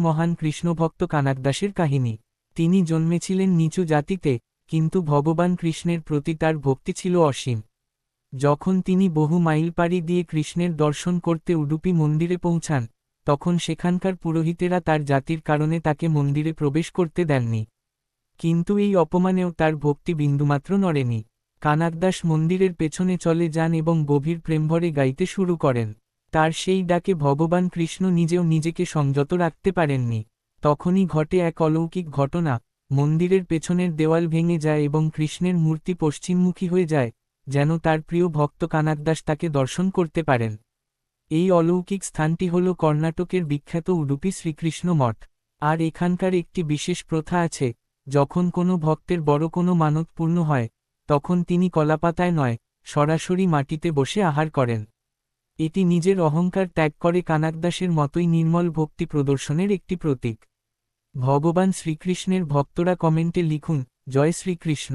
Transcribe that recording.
মহান কৃষ্ণভক্ত কানাকদাসের কাহিনী। তিনি জন্মেছিলেন নিচু জাতিতে, কিন্তু ভগবান কৃষ্ণের প্রতি তার ভক্তি ছিল অসীম। যখন তিনি বহু মাইল পাড়ি দিয়ে কৃষ্ণের দর্শন করতে উডুপি মন্দিরে পৌঁছান, তখন সেখানকার পুরোহিতেরা তার জাতির কারণে তাকে মন্দিরে প্রবেশ করতে দেননি। কিন্তু এই অপমানেও তার ভক্তি বিন্দুমাত্র নড়েনি। কানাকদাস মন্দিরের পেছনে চলে যান এবং গভীর প্রেমভরে গাইতে শুরু করেন। তার সেই ডাকে ভগবান কৃষ্ণ নিজেও নিজেকে সংযত রাখতে পারেননি। তখনই ঘটে এক অলৌকিক ঘটনা। মন্দিরের পেছনের দেওয়াল ভেঙে যায় এবং কৃষ্ণের মূর্তি পশ্চিমমুখী হয়ে যায়, যেন তার প্রিয় ভক্ত কানাকদাস তাকে দর্শন করতে পারেন। এই অলৌকিক স্থানটি হল কর্ণাটকের বিখ্যাত উডুপি শ্রীকৃষ্ণ মঠ। আর এখানকার একটি বিশেষ প্রথা আছে, যখন কোনো ভক্তের বড় কোনো মানত পূর্ণ হয়, তখন তিনি কলাপাতায় নয়, সরাসরি মাটিতে বসে আহার করেন। এটি নিজের অহংকার ত্যাগ করে কানাকদাসের মতোই নির্মল ভক্তি প্রদর্শনের একটি প্রতীক। ভগবান শ্রীকৃষ্ণের ভক্তরা কমেন্টে লিখুন, জয় শ্রীকৃষ্ণ।